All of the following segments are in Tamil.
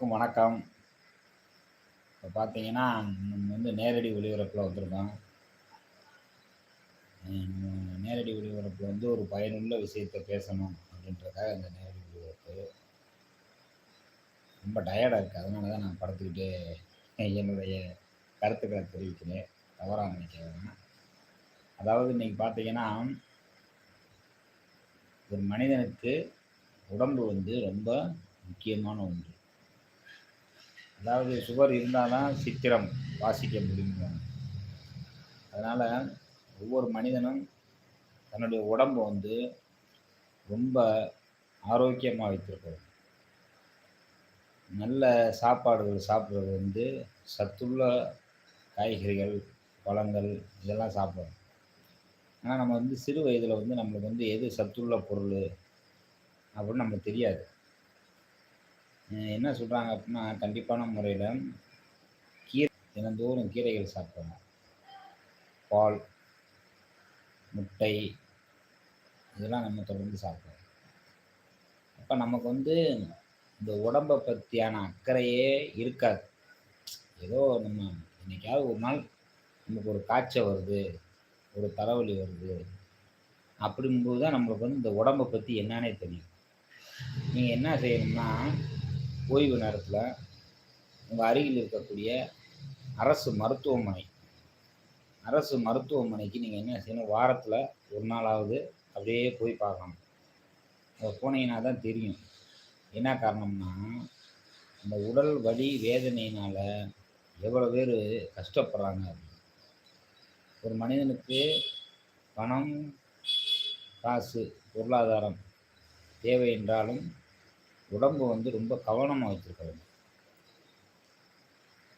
அனைவருக்கும் வணக்கம். இப்போ பார்த்தீங்கன்னா நம்ம வந்து நேரடி ஒளிபரப்பில் வந்திருக்கோம். நேரடி ஒளிபரப்பில் வந்து ஒரு பயனுள்ள விஷயத்தை பேசணும் அப்படின்றதுக்காக இந்த நேரடி ஒளிபரப்பு ரொம்ப டயர்டாக இருக்குது அதனால தான் நான் படுத்துக்கிட்டே என்னுடைய கருத்துக்களை தெரிவிக்கிறேன். தவறாக நினைக்கிறேன் அதாவது இன்றைக்கி பார்த்தீங்கன்னா ஒரு மனிதனுக்கு உடம்பு வந்து ரொம்ப முக்கியமான ஒன்று. அதாவது சுவர் இருந்தால் தான் சித்திரம் வாசிக்க முடியும்? அதனால் ஒவ்வொரு மனிதனும் தன்னுடைய உடம்பை வந்து ரொம்ப ஆரோக்கியமாக வைத்திருக்கணும். நல்ல சாப்பாடுகள் சாப்பிட்றது வந்து சத்துள்ள காய்கறிகள் பழங்கள் இதெல்லாம் சாப்பிடணும். ஆனால் நம்ம வந்து சிறு வயதில் வந்து நம்மளுக்கு வந்து எது சத்துள்ள பொருள் அப்படின்னு நமக்கு தெரியாது. என்ன சொல்கிறாங்க அப்படின்னா கண்டிப்பான முறையில் கீரை தினந்தோறும் கீரைகள் சாப்பிடணும். பால் முட்டை இதெல்லாம் நம்ம தொடர்ந்து சாப்பிடணும். அப்போ நமக்கு வந்து இந்த உடம்பை பற்றியான அக்கறையே இருக்காது. ஏதோ நம்ம இன்றைக்காவது ஒரு நாள் நமக்கு ஒரு காய்ச்சல் வருது ஒரு தலைவலி வருது அப்படிங்கும்போது தான் நம்மளுக்கு வந்து இந்த உடம்பை பற்றி என்னன்னே தெரியும். நீங்கள் என்ன செய்யணும்னா ஓய்வு நேரத்தில் உங்கள் அருகில் இருக்கக்கூடிய அரசு மருத்துவமனை அரசு மருத்துவமனைக்கு நீங்கள் என்ன செய்யணும்? வாரத்தில் ஒரு நாளாவது அப்படியே போய் பார்க்கணும். அங்கே போனீங்கன்னா தான் தெரியும். என்ன காரணம்னா இந்த உடல் வலி வேதனையினால் எவ்வளோ பேர் கஷ்டப்படுறாங்க ஒரு மனிதனுக்கு பணம் காசு பொருளாதாரம் தேவை என்றாலும் உடம்பு வந்து ரொம்ப கவனமாக வச்சுருக்கணும்.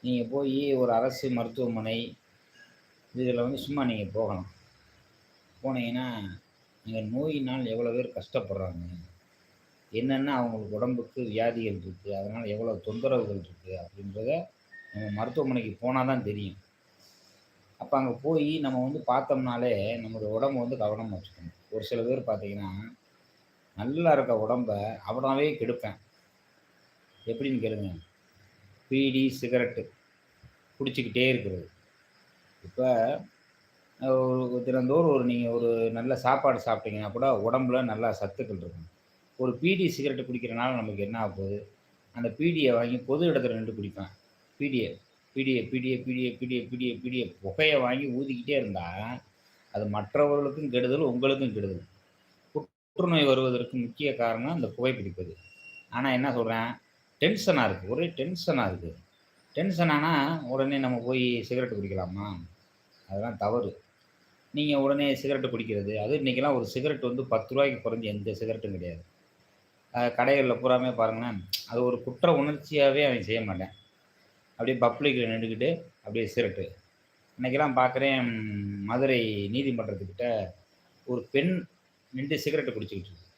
நீங்கள் போய் ஒரு அரசு மருத்துவமனை இதில் வந்து சும்மா நீங்கள் போகலாம். போனீங்கன்னா நீங்கள் நோயினால் எவ்வளோ பேர் கஷ்டப்படுறாங்க. என்னென்ன அவங்களுக்கு உடம்புக்கு வியாதிகள் இருக்குது அதனால் எவ்வளோ தொந்தரவுகள் இருக்குது அப்படின்றத நம்ம மருத்துவமனைக்கு போனால் தான் தெரியும். அப்போ அங்கே போய் நம்ம வந்து பார்த்தோம்னாலே நம்மளோட உடம்பு வந்து கவனமாக வச்சுக்கணும். ஒரு சில பேர் பார்த்தீங்கன்னா நல்லா இருக்க உடம்ப அவனாவே கெடுப்பேன். எப்படின்னு கேளுங்க. பீடி சிகரெட்டு குடிச்சிக்கிட்டே இருக்கிறது. இப்போ ஒரு தினந்தோறும் ஒரு நீங்கள் ஒரு நல்ல சாப்பாடு சாப்பிட்டீங்கன்னா கூட உடம்புல நல்லா சத்துக்கள் இருக்கும். ஒரு பீடி சிகரெட்டு குடிக்கிறனால நமக்கு என்ன ஆக போகுது அந்த பீடியை வாங்கி பொது இடத்துல நின்று குடிப்பேன். பீடியை பீடியை பீடியை பீடியை பீடியை பீடியை பீடியை புகையை வாங்கி ஊதிக்கிட்டே இருந்தால் அது மற்றவர்களுக்கும் கெடுதல் உங்களுக்கும் கெடுதல். புற்றுநோய் வருவதற்கு முக்கிய காரணம் இந்த புகைப்பிடிப்பது ஆனால் என்ன சொல்கிறேன் டென்ஷனாக இருக்குது ஒரே டென்ஷனாக இருக்குது டென்ஷன் ஆனால் உடனே நம்ம போய் சிகரெட்டு குடிக்கலாமா? அதெல்லாம் தவறு. நீங்கள் உடனே சிகரெட்டு குடிக்கிறது. அது இன்றைக்கெல்லாம் ஒரு சிகரெட் வந்து பத்து ரூபாய்க்கு குறைஞ்சி எந்த சிகரெட்டும் கிடையாது. கடைகளில் பூராமே பாருங்களேன். அது ஒரு குற்ற உணர்ச்சியாகவே அவன் செய்ய மாட்டேன். அப்படியே பப்ளிக்கில் நின்றுக்கிட்டு அப்படியே சிகரெட்டு. இன்றைக்கெல்லாம் பார்க்குறேன் மதுரை நீதிமன்றத்துக்கிட்ட ஒரு பெண் நின்று சிகரெட்டு குடிச்சிக்கிட்டு இருக்கு.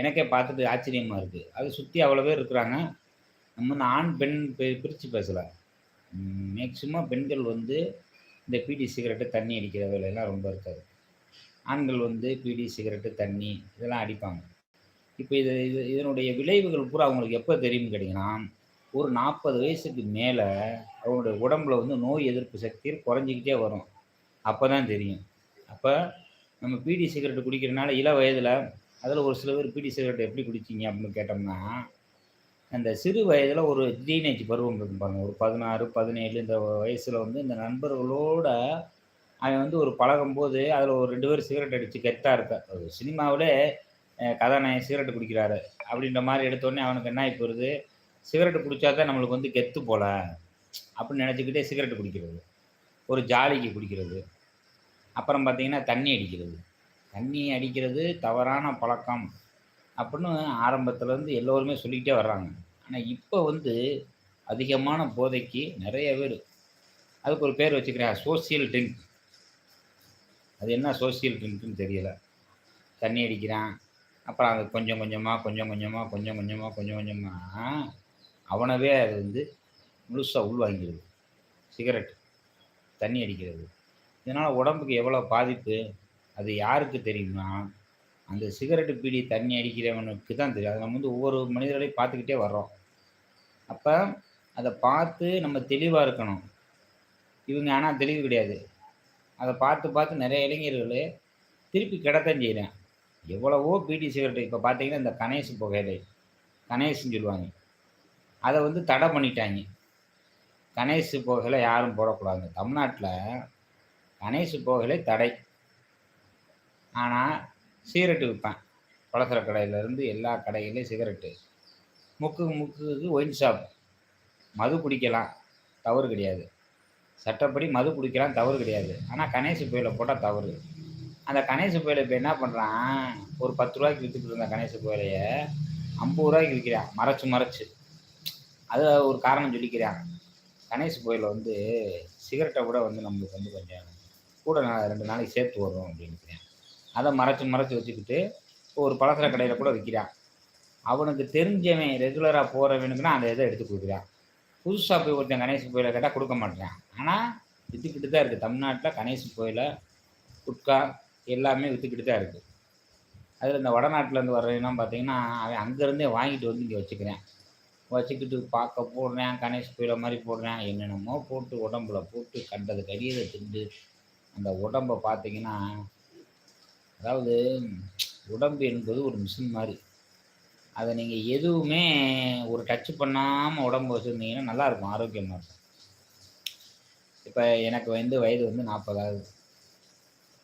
எனக்கே பார்த்துட்டு ஆச்சரியமாக இருக்குது அது சுற்றி அவ்வளோ பேர் இருக்கிறாங்க. நம்ம வந்து ஆண் பெண் பிரித்து பேசலை மேக்சிமம் பெண்கள் வந்து இந்த பீடி சிகரெட்டு தண்ணி அடிக்கிற வேலையெல்லாம் ரொம்ப இருக்காது. ஆண்கள் வந்து பீடி சிகரெட்டு தண்ணி இதெல்லாம் அடிப்பாங்க. இப்போ இது இது இதனுடைய விளைவுகள் பூரா அவங்களுக்கு எப்போ தெரியும் கேட்டிங்கன்னா ஒரு நாற்பது வயசுக்கு மேலே அவங்களுடைய உடம்புல வந்து நோய் எதிர்ப்பு சக்தி குறைஞ்சிக்கிட்டே வரும். அப்போ தான் தெரியும். அப்போ நம்ம பீடி சிகரெட் குடிக்கிறனால இள வயதில் அதில் ஒரு சில பேர் பீடி சிகரெட் எப்படி குடிச்சிங்க அப்படின்னு கேட்டோம்னா அந்த சிறு வயதில் ஒரு டீனேஜ் பருவம் இருக்கும் பாருங்கள் ஒரு பதினாறு பதினேழு இந்த வயசில் வந்து இந்த நண்பர்களோட அவன் வந்து ஒரு பழகும் போது அதில் ஒரு ரெண்டு பேர் சிகரெட் அடித்து கெத்தாக இருக்க ஒரு சினிமாவிலே கதாநாயகன் சிகரெட் குடிக்கிறாரு அப்படின்ற மாதிரி எடுத்தோடனே அவனுக்கு என்ன ஆகி வருது சிகரெட்டு குடித்தா தான் நம்மளுக்கு வந்து கெத்து போல அப்படின்னு நினச்சிக்கிட்டே சிகரெட்டு குடிக்கிறது. ஒரு ஜாலிக்கு குடிக்கிறது. அப்புறம் பார்த்தீங்கன்னா தண்ணி அடிக்கிறது. தண்ணி அடிக்கிறது தவறான பழக்கம். அப்படின்னு ஆரம்பத்துலேருந்து எல்லோருமே சொல்லிக்கிட்டே வர்றாங்க. ஆனால் இப்போ வந்து அதிகமான போதைக்கு நிறைய பேர் அதுக்கு ஒரு பேர் வச்சுக்கிறேன் சோசியல் ட்ரிங்க் அது என்ன சோசியல் ட்ரிங்க்னு தெரியலை. தண்ணி அடிக்கிறான். அப்புறம் அது கொஞ்சம் கொஞ்சமாக கொஞ்சம் கொஞ்சமாக கொஞ்சம் கொஞ்சமாக கொஞ்சம் கொஞ்சமாக அவனவே அது வந்து முழுசாக உள்வாங்கிடுது. சிகரெட். தண்ணி அடிக்கிறது. இதனால் உடம்புக்கு எவ்வளோ பாதிப்பு அது யாருக்கு தெரியும்னா அந்த சிகரெட்டு பீடி தண்ணி அடிக்கிறவனுக்கு தான் தெரியும் அதை நம்ம வந்து ஒவ்வொரு மனிதர்களையும் பார்த்துக்கிட்டே வர்றோம் அப்போ அதை பார்த்து நம்ம தெளிவாக இருக்கணும். இவங்க ஆனால் தெளிவு கிடையாது. அதை பார்த்து பார்த்து நிறைய இளைஞர்கள் திருப்பி கிடத்தான் செய்கிறேன் எவ்வளவோ பீடி சிகரெட் இப்போ பார்த்தீங்கன்னா, இந்த கணேஷ் புகையிலை. கணேஷ்னு சொல்லுவாங்க. அதை வந்து தடை பண்ணிட்டாங்க கணேஷ் புகையில யாரும் போடக்கூடாது தமிழ்நாட்டில் கணேஷ் புகையிலை தடை. ஆனால் சிகரெட்டு விற்பேன் பலசர கடையிலேருந்து எல்லா கடையிலையும் சிகரெட்டு. முக்கு முக்குக்கு ஒயின் ஷாப். மது குடிக்கலாம். தவறு கிடையாது. சட்டப்படி மது குடிக்கலாம். தவறு கிடையாது. ஆனால் கணேஷ் புயலை போட்டால் தவறு. அந்த கணேசு புயலை இப்போ என்ன பண்ணுறான் ஒரு பத்து ரூபாய்க்கு விற்றுக்கிட்டு இருந்த கணேசு புகையிலைய ரூ. 50க்கு விக்கிறான். மறைச்சு, மறைச்சு. அது ஒரு காரணம் சொல்லிக்கிறான். கணேஷ் புகையில வந்து சிகரெட்டை கூட வந்து நம்மளுக்கு வந்து கொஞ்சம் கூட நான் ரெண்டு நாளைக்கு சேர்த்து வரும் அப்டின்னுக்கிறான். அதை மறைச்சு, மறைச்சு வச்சுக்கிட்டு, ஒரு பலசர கடையில் கூட விற்கிறான் அவனுக்கு தெரிஞ்சவன் ரெகுலராக போறவனுக்குன்னா அந்த இதை எடுத்து கொடுக்குறான். புதுசாக போய் ஒருத்தன் கணேஷ் கோயிலை கேட்டால் கொடுக்க மாட்டேறான் ஆனால் விற்றுக்கிட்டு தான் இருக்குது தமிழ்நாட்டில் கணேஷ் கோயிலை குட்கா எல்லாமே விற்றுக்கிட்டு தான் இருக்குது அதில் இந்த வடநாட்டிலேருந்து வர்றவன்லாம் பார்த்தீங்கன்னா, அவன் அங்கேருந்தே வாங்கிட்டு வந்து இங்கே வச்சுக்கிறேன். வச்சுக்கிட்டு பார்க்க போடுறேன் கணேஷ் கோயிலை மாதிரி போடுறேன் என்னென்னமோ போட்டு உடம்புல போட்டு கண்டது கடியதை திண்டு, அந்த உடம்ப பார்த்தீங்கன்னா அதாவது உடம்பு என்பது ஒரு மிஷின் மாதிரி அதை நீங்கள் எதுவுமே ஒரு டச் பண்ணாமல் உடம்ப வச்சுருந்தீங்கன்னா நல்லாயிருக்கும் ஆரோக்கியமாக இருக்கும். இப்போ எனக்கு வந்து வயது வந்து நாற்பதாவது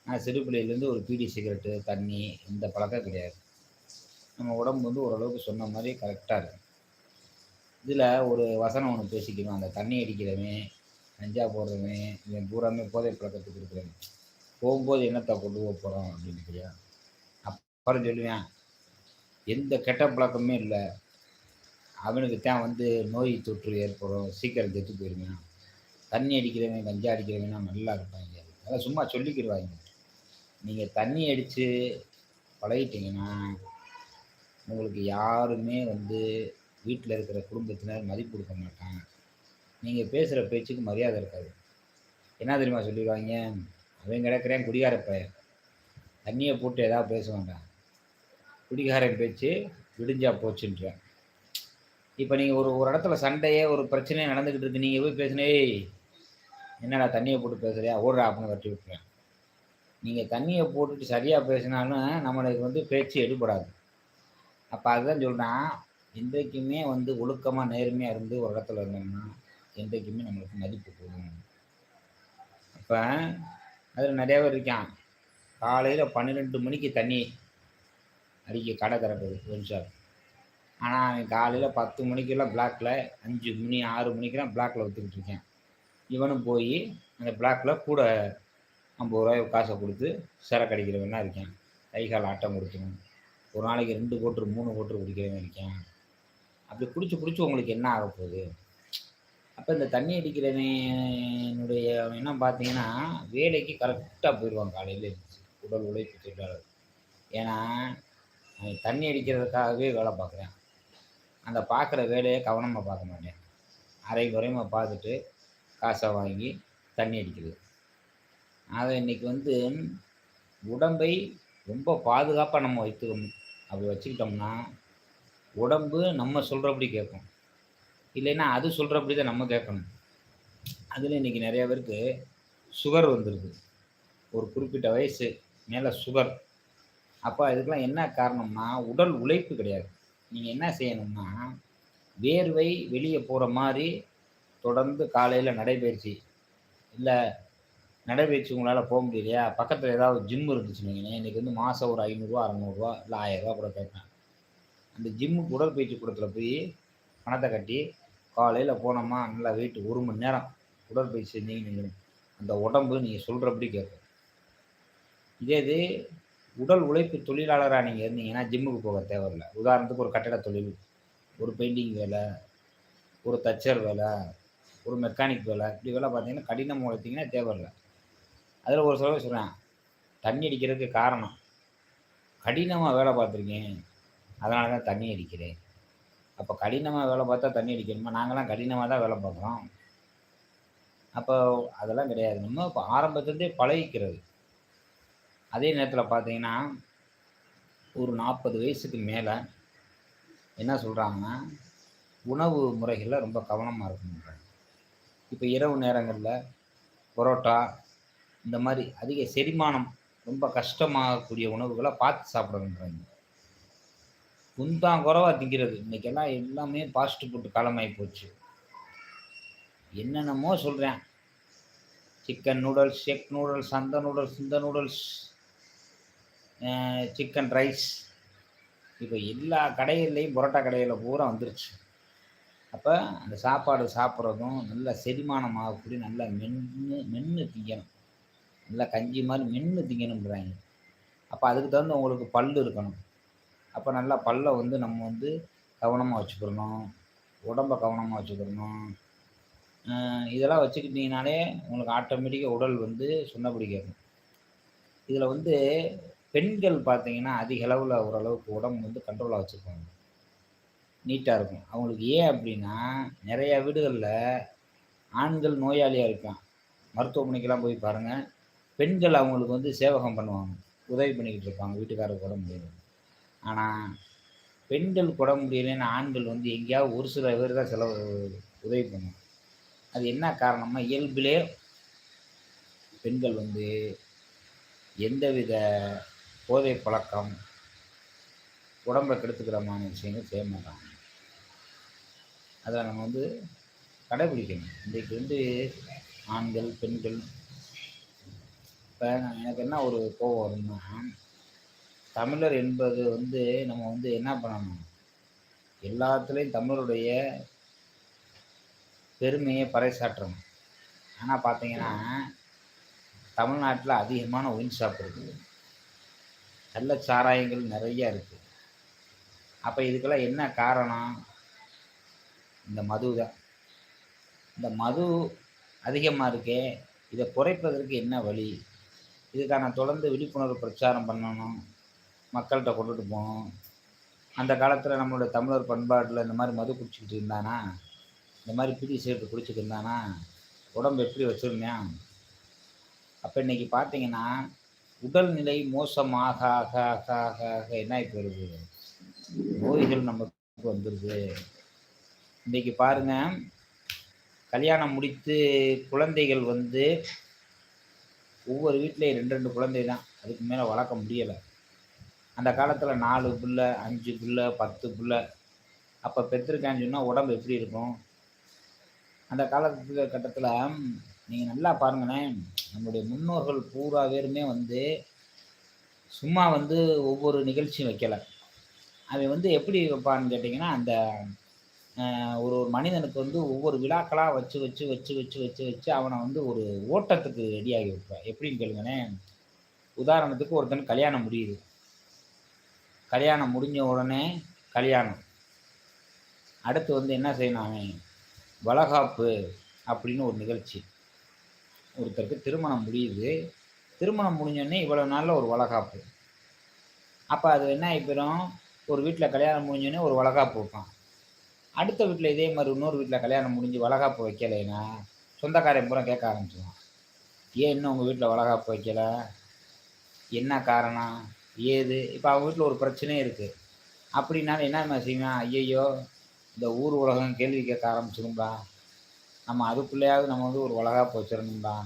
நான் சிறு பிள்ளையிலேருந்து ஒரு பீடி சிகரெட்டு, தண்ணி இந்த பழக்கம் கிடையாது. நம்ம உடம்பு வந்து ஓரளவுக்கு சொன்ன மாதிரி கரெக்டாக இருக்கும் இதில் ஒரு வசனம் ஒன்று பேசிக்கணும் அந்த தண்ணி அடிக்கிறவன், கஞ்சா போடுறவன், இவன் பூராமே போதை பழக்கத்துக்கு இருக்கிறேன் போகும்போது என்னத்தை கொண்டு போக போகிறோம் அப்படின்னு அப்டின்னுக்கிறியா? அப்புறம் சொல்லுவேன் எந்த கெட்ட பழக்கமே இல்லை அவனுக்கு தான் வந்து நோய் தொற்று ஏற்படும். சீக்கிரம் செத்து போயிருவான். தண்ணி அடிக்கிறவன், கஞ்சா அடிக்கிறவனா நல்லா இருப்பாங்க அதெல்லாம் சும்மா சொல்லிக்கிடுவாங்க நீங்கள் தண்ணி அடித்து பழகிட்டீங்கன்னா, உங்களுக்கு யாருமே வந்து வீட்டில் இருக்கிற குடும்பத்தினர் மதிப்பு கொடுக்க மாட்டாங்க. நீங்கள் பேசுகிற பேச்சுக்கு மரியாதை இருக்காது. என்ன தெரியுமா சொல்லிடுவாங்க அவன் கிடக்கிறேன் குடிகார பயன். தண்ணியை போட்டு ஏதாவது பேசுவாங்க குடிகாரன் பேச்சு விடிஞ்சா போச்சுன்றேன் இப்போ நீங்கள் ஒரு ஒரு இடத்துல சண்டையே, ஒரு பிரச்சனையே நடந்துக்கிட்டு இருக்கு. நீங்கள் போய் பேசினே என்னடா தண்ணியை போட்டு பேசுறியா? ஓடுறா அப்படின்னு கட்டி விட்டுறேன் நீங்கள் தண்ணியை போட்டுட்டு சரியாக பேசினாலும், நம்மளுக்கு வந்து பேச்சு எடுபடாது. அப்போ அதுதான் சொல்கிறேன் என்றைக்குமே வந்து ஒழுக்கமாக நேர்மையாக இருந்து ஒரு இடத்துல இருந்தோம்னா, என்றைக்குமே நம்மளுக்கு மதிப்பு கூடும். இப்போ அதில் நிறையா பேர் இருக்கான். காலையில் பன்னிரெண்டு மணிக்கு தண்ணி அடிக்க கடை திறக்குது ஒயின் ஆனால் காலையில் அவன் காலையில 10 மணிக்கெல்லாம் பிளாக்கில் அஞ்சு மணி, ஆறு மணிக்கெல்லாம் பிளாக்கில் விற்றுக்கிட்டு இருக்கேன் இவனும் போய் அந்த பிளாக்கில் கூட ஐம்பது ரூபாய் காசை கொடுத்து சரக்கு அடிக்கிறவன்லாம் இருக்கேன் கை, கால் ஆட்டம் கொடுக்கணும் ஒரு நாளைக்கு 2 கோட்டரு, 3 கோட்டரு குடிக்கிறவன் இருக்கேன் அப்படி குடிச்சு, குடிச்சு உங்களுக்கு என்ன ஆகப்போகுது? அப்போ இந்த தண்ணி அடிக்கிறவனுடைய என்ன பார்த்தீங்கன்னா, வேலைக்கு கரெக்டாக போயிடுவான் காலையில் எந்திரிச்சு. உடல் உழைப்பு தொழிலாளர். ஏன்னா, தண்ணி அடிக்கிறதுக்காகவே வேலை பார்க்குறான். அந்த பார்க்குற வேலையை கவனமாக பார்க்க மாட்டேன் அரை குறையுமா பார்த்துட்டு, காசை வாங்கி தண்ணி அடிக்கிறது. அதை இன்றைக்கி வந்து உடம்பை ரொம்ப பாதுகாப்பாக நம்ம வைத்துக்கணும். அப்படி வச்சுக்கிட்டோம்னா, உடம்பு நம்ம சொல்கிறபடி கேட்கும். இல்லைன்னா, அது சொல்கிறபடி தான் நம்ம கேட்கணும். அதில் இன்னைக்கு நிறையா பேருக்கு சுகர் வந்துருது. ஒரு குறிப்பிட்ட வயசு மேலே சுகர். அப்போ இதுக்கெல்லாம் என்ன காரணம்னா, உடல் உழைப்பு கிடையாது. நீங்கள் என்ன செய்யணும்னா, வேர்வை வெளியே போகிற மாதிரி தொடர்ந்து காலையில் நடைபயிற்சி இல்லை நடைபயிற்சி உங்களால் போக முடியலையா? பக்கத்தில் ஏதாவது ஜிம் இருந்துச்சுன்னு வைங்களேன், வந்து மாதம் ஒரு ஐநூறுரூவா அறநூறுவா இல்லை ஆயிரரூவா கூட கேட்பேன் அந்த ஜிம்முக்கு உடற்பயிற்சி கூடத்தில் போய் பணத்தை கட்டி, காலையில் போனோமா, நல்லா வெயிட் ஒரு மணி நேரம் உடற்பயிற்சி செஞ்சீங்கன்னு அந்த உடம்பு நீங்கள் சொல்கிறபடி கேட்கும். இதே இது உடல் உழைப்பு தொழிலாளராக நீங்கள் இருந்தீங்கன்னா, ஜிம்முக்கு போக தேவையில்ல. உதாரணத்துக்கு ஒரு கட்டட தொழில், ஒரு பெயிண்டிங் வேலை ஒரு தச்சர் வேலை ஒரு மெக்கானிக் வேலை இப்படி வேலை பார்த்தீங்கன்னா, கடினமா உழைத்தீங்கன்னா தேவையில்லை அதில் ஒரு செலவு சொல்கிறேன் தண்ணி அடிக்கிறதுக்கு காரணம், கடினமாக வேலை பார்த்துருக்கேன். அதனால தான் தண்ணி அடிக்கிறேன். அப்போ கடினமாக வேலை பார்த்தா தண்ணி அடிக்கணுமா? நாங்களாம் கடினமாக தான் வேலை பார்க்குறோம். அப்போ அதெல்லாம் கிடையாது. நம்ம இப்போ ஆரம்பத்துலேருந்தே பழகிக்கிறது. அதே நேரத்தில் பார்த்தீங்கன்னா, ஒரு 40 வயசுக்கு மேலே என்ன சொல்கிறாங்கன்னா உணவு முறைகளில் ரொம்ப கவனமாக இருக்கணுன்றாங்க. இப்போ இரவு நேரங்களில் பரோட்டா, இந்த மாதிரி அதிக செரிமானம் ரொம்ப கஷ்டமாகக்கூடிய உணவுகளை பார்த்து சாப்பிடணுன்றாங்க குந்தான் குறைவா திங்கிறது. இன்றைக்கெல்லாம் எல்லாமே பாஸ்ட் ஃபுட்டு காலமாகி போச்சு. என்னென்னமோ சொல்கிறேன் சிக்கன் நூடுல்ஸ், எக் நூடுல்ஸ், அந்த நூடுல்ஸ், இந்த நூடுல்ஸ். Chicken rice. இப்போ எல்லா கடைகள்லேயும் புரோட்டா கடையில் பூரா வந்துருச்சு. அப்போ அந்த சாப்பாடு சாப்பிட்றதும் நல்லா செரிமானம் ஆகக்கூடிய நல்லா மென்று மென்று திங்கணும். நல்லா கஞ்சி மாதிரி மென்று திங்கணுன்றாங்க அப்போ அதுக்கு தகுந்த உங்களுக்கு பல் இருக்கணும். அப்போ நல்லா பல்ல வந்து நம்ம வந்து கவனமாக வச்சுக்கிடணும். உடம்ப கவனமாக வச்சுக்கிடணும். இதெல்லாம் வச்சுக்கிட்டிங்கனாலே உங்களுக்கு ஆட்டோமேட்டிக்காக உடல் வந்து சொன்னபடி கேட்கும். இதில் வந்து பெண்கள் பார்த்தீங்கன்னா, அதிக அளவில் ஓரளவுக்கு உடம்பு வந்து கண்ட்ரோலாக வச்சுருப்பாங்க. நீட்டாக இருக்கும். அவங்களுக்கு ஏன் அப்படின்னா நிறையா வீடுகளில் ஆண்கள் நோயாளியாக இருப்பான். மருத்துவமனைக்கெல்லாம் போய் பாருங்கள் பெண்கள் அவங்களுக்கு வந்து சேவகம் பண்ணுவாங்க. உதவி பண்ணிக்கிட்டு இருப்பாங்க. வீட்டுக்காரருக்கு உடம்பு முடியல. ஆனால் பெண்கள் கூட முடியலைன்னு ஆண்கள் வந்து எங்கேயாவது ஒரு சில பேர் தான் செலவு உதவி பண்ணும் அது என்ன காரணம்னா, இயல்பிலே பெண்கள் வந்து எந்தவித போதை பழக்கம், உடம்ப கெடுத்துக்கிறமான விஷயங்கள் செய்ய மாட்டாங்க. அதை நம்ம வந்து கடைபிடிக்கணும். இன்றைக்கு வந்து ஆண்கள், பெண்கள் இப்போ எனக்கு என்ன ஒரு கோபம் வரும்னா, தமிழர் என்பது வந்து நம்ம வந்து என்ன பண்ணணும், எல்லாத்துலேயும் தமிழருடைய பெருமையை பறைசாற்றணும். ஆனால் பார்த்தீங்கன்னா, தமிழ்நாட்டில் அதிகமான ஒயின் ஷாப் இருக்குது. நல்ல சாராயங்கள் நிறையா இருக்குது அப்போ இதுக்கெல்லாம் என்ன காரணம்? இந்த மது தான். இந்த மது அதிகமாக இருக்கே, இதை குறைப்பதற்கு என்ன வழி? இதுக்கான தொடர்ந்து விழிப்புணர்வு பிரச்சாரம் பண்ணணும். மக்கள்கிட்ட கொண்டுட்டு போகணும் அந்த காலத்தில் நம்மளுடைய தமிழர் பண்பாட்டில் இந்த மாதிரி மது குடிச்சிக்கிட்டு இருந்தானா? இந்த மாதிரி பிடி சேர்த்து குடிச்சிட்டு இருந்தானா? உடம்பு எப்படி வச்சுருந்தேன் அப்போ இன்னைக்கு பார்த்தீங்கன்னா, உடல்நிலை மோசமாக ஆக ஆக ஆக ஆக என்ன ஆயி போயிருது? நோய்கள் நமக்கு வந்துடுது இன்னைக்கு பாருங்க, கல்யாணம் முடித்து குழந்தைகள் வந்து ஒவ்வொரு வீட்லேயும் ரெண்டு ரெண்டு குழந்தை தான். அதுக்கு மேலே வளர்க்க முடியலை அந்த காலத்தில் நாலு புள்ள, அஞ்சு புள்ள, 10 புள்ள. அப்போ பெத்திருக்கான்னு சொன்னா உடம்பு எப்படி இருக்கும்? அந்த காலத்து கட்டத்தில் நீங்கள் நல்லா பாருங்களேன், நம்முடைய முன்னோர்கள் பூரா பேருமே வந்து சும்மா வந்து ஒவ்வொரு நிகழ்ச்சியும் வைக்கலை அவன் வந்து எப்படி வைப்பான்னு கேட்டிங்கன்னா அந்த ஒரு ஒரு மனிதனுக்கு வந்து ஒவ்வொரு விழாக்களாக வச்சு வச்சு வச்சு வச்சு வச்சு வச்சு அவனை வந்து ஒரு ஓட்டத்துக்கு ரெடியாகி வைப்பேன் எப்படின்னு கேளுங்கண்ணே உதாரணத்துக்கு ஒருத்தன் கல்யாணம் முடியுது. கல்யாணம் முடிஞ்ச உடனே கல்யாணம். அடுத்து வந்து என்ன செய்யணும் அவன்? வளகாப்பு அப்படின்னு ஒரு நிகழ்ச்சி. ஒருத்தருக்கு திருமணம் முடியுது. திருமணம் முடிஞ்சோடனே இவ்வளோ நாளில் ஒரு வளகாப்பு. அப்போ அது என்ன ஆயி ஒரு வீட்டில் கல்யாணம் முடிஞ்சோடனே ஒரு வளகாப்பு வைப்பான். அடுத்த வீட்டில் இதே மாதிரி இன்னொரு வீட்டில் கல்யாணம் முடிஞ்சு வளகாப்பு வைக்கலைன்னா, சொந்தக்காரன் பூரா கேட்க ஆரம்பிச்சிடுவான் ஏன் இன்னும் உங்கள் வீட்டில் வளகாப்பு வைக்கலை என்ன காரணம்? ஏது? இப்போ அவங்க வீட்டில் ஒரு பிரச்சனையே இருக்குது அப்படின்னாலும் என்ன செய்வேன் ஐயையோ இந்த ஊர் உலகம் கேள்வி கேட்க ஆரம்பிச்சிரும்பா. நம்ம அதுக்குள்ளேயாவது நம்ம வந்து ஒரு உலகா போச்சிடணும்பா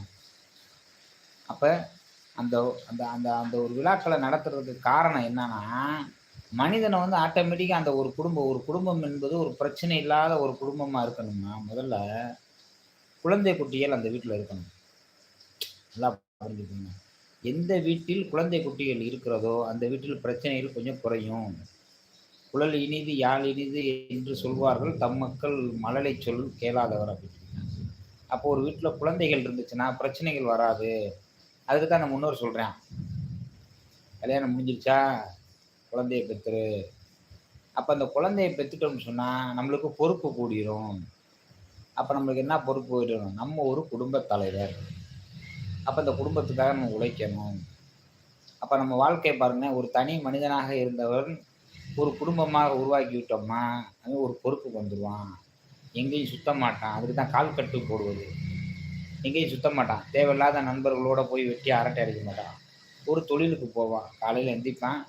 அப்போ அந்த அந்த அந்த அந்த ஒரு விழாக்களை நடத்துறதுக்கு காரணம் என்னன்னா, மனிதனை வந்து ஆட்டோமேட்டிக்காக அந்த ஒரு குடும்பம் ஒரு குடும்பம் என்பது ஒரு பிரச்சனை இல்லாத ஒரு குடும்பமாக இருக்கணும்னா, முதல்ல குழந்தை குட்டிகள் அந்த வீட்டில் இருக்கணும். நல்லா புரிஞ்சுக்கணும் எந்த வீட்டில் குழந்தை குட்டிகள் இருக்கிறதோ, அந்த வீட்டில் பிரச்சனைகள் கொஞ்சம் குறையும். "குழல் இனிது யாழ் இனிது என்று சொல்வார்கள், தம் மக்கள் மழலை சொல் கேளாதவர்" அப்படின்னு. அப்போ ஒரு வீட்டில் குழந்தைகள் இருந்துச்சுன்னா, பிரச்சனைகள் வராது. அதுக்கு தான் நான் முன்னோர் சொல்கிறேன் "கல்யாணம் முடிஞ்சிருச்சா? குழந்தைய பெற்று அப்போ அந்த குழந்தைய பெற்றுட்டோம்னு சொன்னால் நம்மளுக்கு பொறுப்பு கூடிரும். அப்போ நம்மளுக்கு என்ன பொறுப்பு கூடிரும்? நம்ம ஒரு குடும்பத் தலைவர். அப்போ இந்த குடும்பத்துக்காக நம்ம உழைக்கணும். அப்போ நம்ம வாழ்க்கையை பாருங்க, ஒரு தனி மனிதனாக இருந்தவன், ஒரு குடும்பமாக உருவாக்கி விட்டோம்னா, அவன் ஒரு பொறுப்புக்கு வந்துடுவான் எங்கேயும் சுத்த மாட்டான். அதுக்கு தான் கால் கட்டு போடுவது. எங்கேயும் சுத்த மாட்டான். தேவையில்லாத நண்பர்களோடு போய் வெட்டி அரட்டை அடிக்க மாட்டான். ஒரு தொழிலுக்கு போவான். காலையில் எந்திரிப்பான்.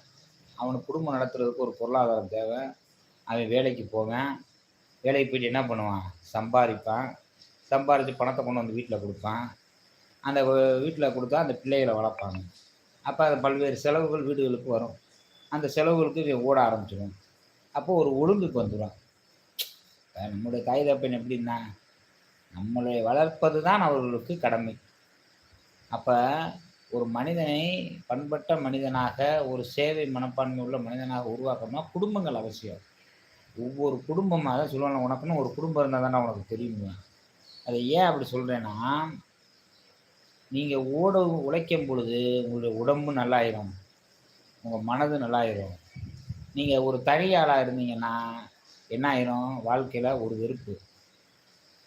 அவனுக்கு குடும்பம் நடத்துறதுக்கு ஒரு பொருளாதாரம் தேவை. அவன் வேலைக்கு போவேன் வேலைக்கு போயிட்டு என்ன பண்ணுவான் சம்பாதிப்பான் சம்பாதிச்சு பணத்தை கொண்டு வந்து வீட்டில் கொடுப்பான் அந்த வீட்டில் கொடுத்தா அந்த பிள்ளைகளை வளர்ப்பாங்க. அப்போ அது பல்வேறு செலவுகள் வீடுகளுக்கு வரும். அந்த செலவுகளுக்கு ஓட ஆரம்பிச்சிடும். அப்போது ஒரு ஒழுங்குக்கு வந்துடும் நம்முடைய தாய் தப்பன் எப்படின்னா நம்மளை வளர்ப்பது தான் அவர்களுக்கு கடமை. அப்போ ஒரு மனிதனை பண்பட்ட மனிதனாக ஒரு சேவை மனப்பான்மை உள்ள மனிதனாக உருவாக்கணும்னா குடும்பங்கள் அவசியம். ஒவ்வொரு குடும்பமாக தான் சொல்லுவாங்க உனக்குன்னு ஒரு குடும்பம் இருந்தால் தானே உனக்கு தெரியுமா. அதை ஏன் அப்படி சொல்கிறேன்னா நீங்கள் ஓட உழைக்கும் பொழுது உங்களுடைய உடம்பு நல்லாயிரும். உங்கள் மனது நல்லாயிரும். நீங்கள் ஒரு தனி ஆளாக இருந்தீங்கன்னா என்ன ஆயிரும்? வாழ்க்கையில் ஒரு வெறுப்பு.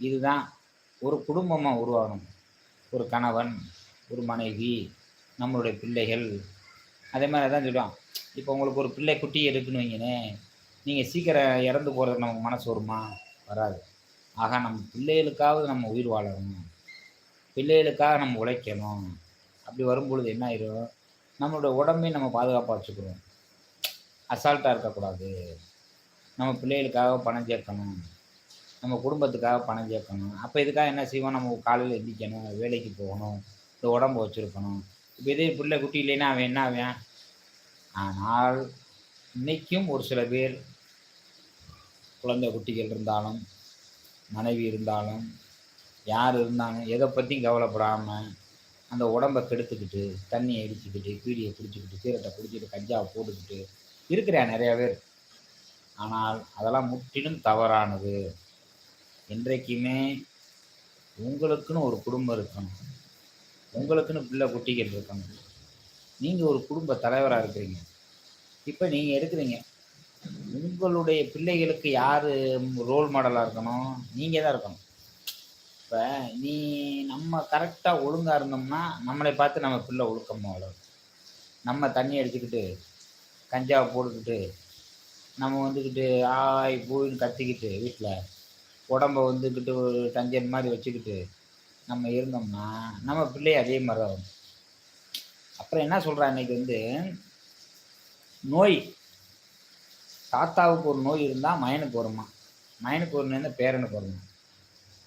இதுதான் ஒரு குடும்பமாக உருவாகணும். ஒரு கணவன் ஒரு மனைவி நம்மளுடைய பிள்ளைகள். அதே மாதிரி தான் சொல்லுவான் இப்போ உங்களுக்கு ஒரு பிள்ளை குட்டி இருக்குன்னு வைங்கனே நீங்கள் சீக்கிரம் இறந்து போகிறதுக்கு நமக்கு மனசு வருமா? வராது. ஆக நம்ம பிள்ளைகளுக்காவது நம்ம உயிர் வாழணும். பிள்ளைகளுக்காக நம்ம உழைக்கணும். அப்படி வரும்பொழுது என்ன ஆயிரும்? நம்மளோட உடம்பையும் நம்ம பாதுகாப்பாக வச்சுக்கிறோம் அசால்ட்டாக இருக்கக்கூடாது. நம்ம பிள்ளைகளுக்காக பணம் சேர்க்கணும். நம்ம குடும்பத்துக்காக பணம் சேர்க்கணும். அப்போ இதுக்காக என்ன செய்வோம்? நம்ம காலையில் எந்திக்கணும் வேலைக்கு போகணும் இந்த உடம்பு வச்சுருக்கணும். இப்போ இதே பிள்ளை குட்டி இல்லைன்னா அவன் என்ன அவன் ஆனால் இன்றைக்கும் ஒரு சில பேர் குழந்தை குட்டிகள் இருந்தாலும் மனைவி இருந்தாலும் யார் இருந்தாங்க எதை பற்றியும் கவலைப்படாமல் அந்த உடம்பை கெடுத்துக்கிட்டு தண்ணியை அடிச்சுக்கிட்டு பீடியை பிடிச்சிக்கிட்டு சீரட்டை பிடிச்சிட்டு கஞ்சாவை போட்டுக்கிட்டு இருக்கிறா நிறையா பேர். ஆனால் அதெல்லாம் முற்றிலும் தவறானது. என்றைக்குமே உங்களுக்குன்னு ஒரு குடும்பம் இருக்கணும். உங்களுக்குன்னு பிள்ளை குட்டிகள் இருக்கணும். நீங்கள் ஒரு குடும்ப தலைவராக இருக்கிறீங்க. இப்போ நீங்கள் எடுக்கிறீங்க உங்களுடைய பிள்ளைகளுக்கு யார் ரோல் மாடலாக இருக்கணும்? நீங்கள் தான் இருக்கணும். இப்போ நீ நம்ம கரெக்டாக ஒழுங்காக இருந்தோம்னா நம்மளை பார்த்து நம்ம பிள்ளை ஒழுக்கமாக வளரும் நம்ம தண்ணி அடிச்சுக்கிட்டு கஞ்சாவை போட்டுக்கிட்டு நம்ம வந்துக்கிட்டு ஆய் போயின்னு கத்திக்கிட்டு வீட்டில் உடம்ப வந்துக்கிட்டு ஒரு டஞ்சன் மாதிரி வச்சுக்கிட்டு நம்ம இருந்தோம்னா நம்ம பிள்ளையை அதே மாதிரி வரும். அப்புறம் என்ன சொல்கிறா இன்றைக்கி வந்து நோய். தாத்தாவுக்கு ஒரு நோய் இருந்தால் மயனுக்கு வருமா மயனுக்கு ஒரு நோய் பேரனுக்கு வருமா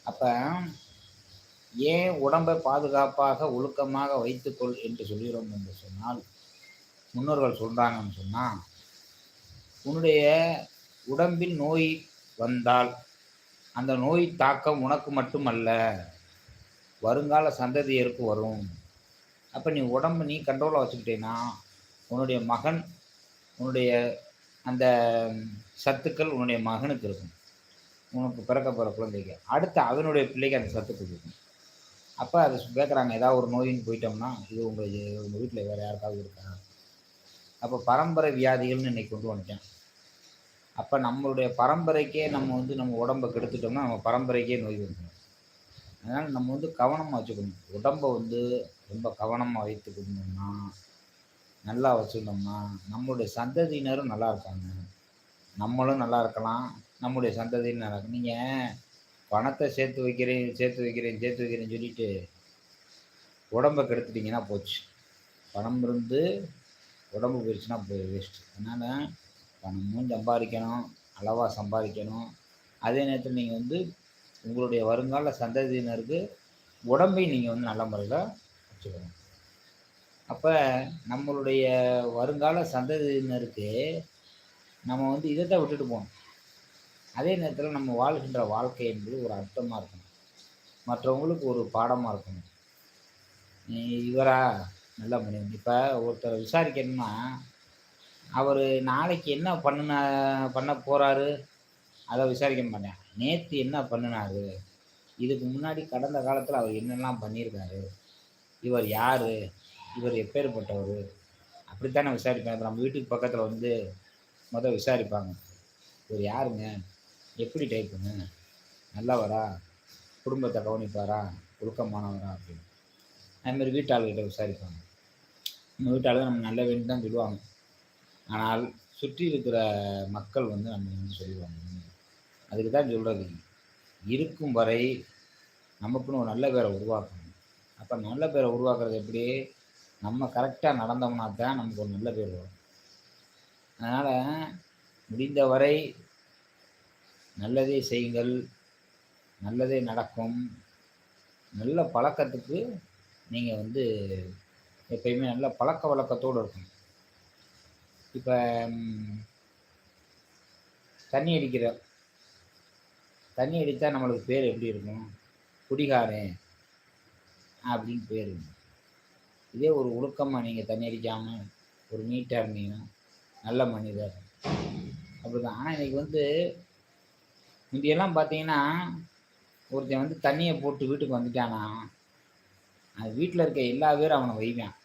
அப்போ ஏன் உடம்பை பாதுகாப்பாக ஒழுக்கமாக வைத்துக்கொள் என்று சொல்கிறோம் என்று சொன்னால் முன்னோர்கள் சொல்கிறாங்கன்னு சொன்னால் உன்னுடைய உடம்பில் நோய் வந்தால் அந்த நோய் தாக்கம் உனக்கு மட்டுமல்ல வருங்கால சந்ததியருக்கு வரும். அப்போ நீ உடம்பு நீ கண்ட்ரோலாக வச்சுக்கிட்டேன்னா உன்னுடைய மகன் உன்னுடைய அந்த சத்துக்கள் உன்னுடைய மகனுக்கு இருக்கும். உனக்கு பிறக்க போகிற குழந்தைக்கு. அடுத்து அதனுடைய பிள்ளைக்கு அந்த சத்து கொடுக்கும் அப்போ அது கேட்குறாங்க ஏதாவது ஒரு நோயின்னு போயிட்டோம்னா இது உங்கள் உங்கள் வீட்டில் வேறு யாருக்காவது இருக்கா? அப்போ பரம்பரை வியாதிகள்னு இன்னைக்கு கொண்டு வந்துட்டேன். அப்போ நம்மளுடைய பரம்பரைக்கே நம்ம வந்து நம்ம உடம்பை கெடுத்துட்டோம்னா நம்ம பரம்பரைக்கே நோய் வந்துடும். அதனால் நம்ம வந்து கவனமாக வச்சுக்கணும். உடம்பை வந்து ரொம்ப கவனமாக வைத்துக்கணும்னா நல்லா வச்சுருந்தோம்னா நம்மளுடைய சந்ததியினரும் நல்லா இருக்காங்க. நம்மளும் நல்லா இருக்கலாம். நம்முடைய சந்ததியும் நல்லா நீங்கள் பணத்தை சேர்த்து வைக்கிறேன் சேர்த்து வைக்கிறேன் சேர்த்து வைக்கிறேன்னு சொல்லிட்டு உடம்பை கெடுத்துட்டிங்கன்னா போச்சு. பணம் இருந்து உடம்பு போயிடுச்சுன்னா போய் வேஸ்ட்டு அதனால் பணமும் சம்பாதிக்கணும் அளவாக சம்பாதிக்கணும். அதே நேரத்தில் நீங்கள் வந்து உங்களுடைய வருங்கால சந்ததியினருக்கு உடம்பை நீங்கள் வந்து நல்ல முறையில் வச்சுக்கணும். அப்போ நம்மளுடைய வருங்கால சந்ததியினருக்கு நம்ம வந்து இதை தான் விட்டுட்டு போகணும். அதே நேரத்தில் நம்ம வாழ்கின்ற வாழ்க்கை என்பது ஒரு அர்த்தமாக இருக்கணும். மற்றவங்களுக்கு ஒரு பாடமாக இருக்கணும். நீ இவரா? நல்ல முடியும். இப்போ ஒருத்தர் விசாரிக்கணும்னா அவர் நாளைக்கு என்ன பண்ணுன பண்ண போகிறாரு அதை விசாரிக்க மாட்டேன். நேற்று என்ன பண்ணினாரு? இதுக்கு முன்னாடி கடந்த காலத்தில் அவர் என்னெல்லாம் பண்ணியிருக்காரு? இவர் யார்? இவர் எப்பேற்பட்டவர் அப்படித்தானே விசாரிப்பேன் இப்போ நம்ம வீட்டுக்கு பக்கத்தில் வந்து மொதல் விசாரிப்பாங்க. இவர் யாருங்க? எப்படி டைப்புங்க நல்லவரா குடும்பத்தை கவனிப்பாரா? ஒழுக்கமானவரா அப்படின்னு. அதுமாதிரி வீட்டாளர்கிட்ட விசாரிப்பாங்க. நம்ம வீட்டாளர் நம்ம நல்ல வேண்டு தான் சொல்லுவாங்க. ஆனால் சுற்றி இருக்கிற மக்கள் வந்து நம்ம வந்து சொல்லுவாங்க அதுக்கு தான் சொல்கிறது இருக்கும் வரை நமக்குன்னு ஒரு நல்ல பேரை உருவாக்கணும். அப்போ நல்ல பேரை உருவாக்குறது எப்படி? நம்ம கரெக்டாக நடந்தோம்னா தான் நமக்கு ஒரு நல்ல பேர் வரும். அதனால் முடிந்த வரை நல்லதே செய்யுங்கள் நல்லதே நடக்கும். நல்ல பழக்கத்துக்கு நீங்கள் வந்து எப்பயுமே நல்ல பழக்க வழக்கத்தோடு இருக்கணும். இப்போ தண்ணி அடிக்கிற தண்ணி அடித்தா நம்மளுக்கு பேர் எப்படி இருக்கும்? குடிகாரன் அப்படின்னு பேர் இருக்கும். இதே ஒரு ஒழுக்கமாக நீங்கள் தண்ணி அடிக்காமல் ஒரு நீட்டாக இருந்தீங்கன்னா நல்ல மனிதர். அப்படிதான். ஆனால் இன்றைக்கி வந்து முந்தியெல்லாம் பார்த்தீங்கன்னா ஒருத்தன் வந்து தண்ணியை போட்டு வீட்டுக்கு வந்துட்டானா அது வீட்டில் இருக்க எல்லா பேரும் அவனை வைவான்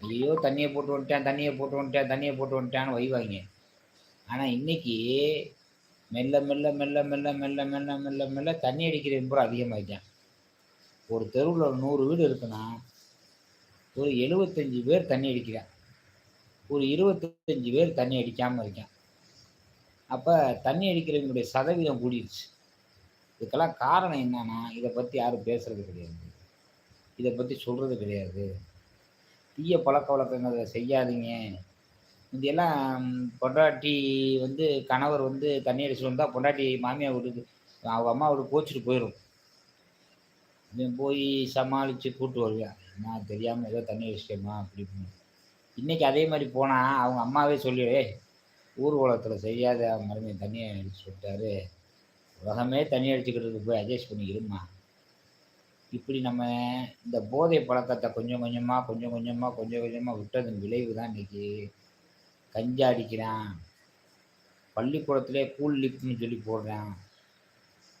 ஐயோ தண்ணியை போட்டு வந்துட்டேன் தண்ணியை போட்டு வந்துட்டேன் தண்ணியை போட்டு வந்துட்டான்னு வைவாங்க ஆனால் இன்னைக்கு மெல்ல மெல்ல மெல்ல மெல்ல மெல்ல மெல்ல மெல்ல மெல்ல தண்ணி அடிக்கிற பூரா அதிகமாகிட்டான் ஒரு தெருவில் ஒரு நூறு வீடு இருக்குன்னா ஒரு எழுபத்தஞ்சி பேர் தண்ணி அடிக்கிறான். ஒரு இருபத்தஞ்சி பேர் தண்ணி அடிக்காமல் இருக்கான். அப்போ தண்ணி அடிக்கிறவங்களுடைய சதவீதம் கூடிடுச்சு இதுக்கெல்லாம் காரணம் என்னன்னா இதை பற்றி யாரும் பேசுறது கிடையாது. இதை பற்றி சொல்கிறது கிடையாது. தீய பழக்க வழக்கங்களை செய்யாதீங்க. முந்தையெல்லாம் பொண்டாட்டி வந்து கணவர் வந்து தண்ணி அடிச்சுட்டு வந்தால் பொண்டாட்டி மாமியார் வீட்டுக்கு அவங்க அம்மா வீட்டுக்கு கோச்சிட்டு போயிடும் இவன் போய் சமாளித்து கூட்டு வருவேன் நான் தெரியாமல் ஏதோ தண்ணி அடிச்சிட்டேம்மா அப்படி இப்படின்னு. இன்றைக்கி அதே மாதிரி போனால் அவங்க அம்மாவே சொல்லிடு ஊர்வலத்தில் செய்யாத மருமையை தண்ணியை அடிச்சு விட்டாரு. உலகமே தண்ணி அடிச்சுக்கிட்டு போய் அட்ஜஸ்ட் பண்ணிக்கிடுமா? இப்படி நம்ம இந்த போதை பழக்கத்தை கொஞ்சம் கொஞ்சமாக கொஞ்சம் கொஞ்சமாக கொஞ்சம் கொஞ்சமாக விட்டதன் விளைவு தான் இன்றைக்கி கஞ்சா அடிக்கிறான். பள்ளிக்கூடத்திலே கூல் லிப்னு சொல்லி போடுறான்.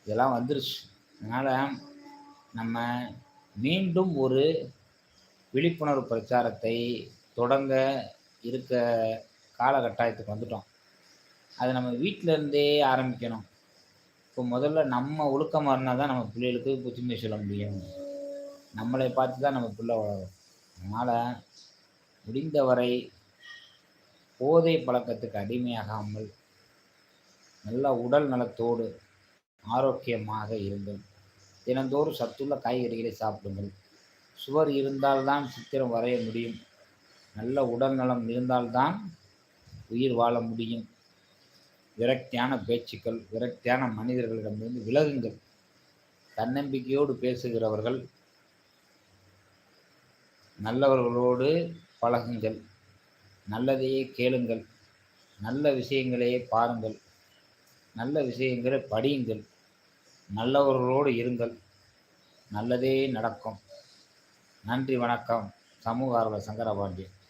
இதெல்லாம் வந்துருச்சு. அதனால் நம்ம மீண்டும் ஒரு விழிப்புணர்வு பிரச்சாரத்தை தொடங்க இருக்க காலகட்டாயத்துக்கு வந்துட்டோம். அதை நம்ம வீட்டில் இருந்தே ஆரம்பிக்கணும். இப்போ முதல்ல நம்ம ஒழுக்கமாக இருந்தால் தான் நம்ம பிள்ளைகளுக்கு புத்திமை சொல்ல முடியும். நம்மளை பார்த்து தான் நம்ம பிள்ளை வளரும். அதனால் முடிந்தவரை போதை பழக்கத்துக்கு அடிமையாகாமல் நல்ல உடல் நலத்தோடு ஆரோக்கியமாக இருங்கள். தினந்தோறும் சத்துள்ள காய்கறிகளை சாப்பிடுங்கள். சுவர் இருந்தால்தான் சித்திரம் வரைய முடியும். நல்ல உடல் நலம் இருந்தால்தான் உயிர் வாழ முடியும். விரக்தியான பேச்சுக்கள் விரக்தியான மனிதர்களிடமிருந்து விலகுங்கள். தன்னம்பிக்கையோடு பேசுகிறவர்கள் நல்லவர்களோடு பழகுங்கள். நல்லதையே கேளுங்கள். நல்ல விஷயங்களையே பாருங்கள். நல்ல விஷயங்களை படியுங்கள். நல்லவர்களோடு இருங்கள். நல்லதே நடக்கும். நன்றி வணக்கம். சமூக ஆர்வலர் சங்கரபாண்டியன்.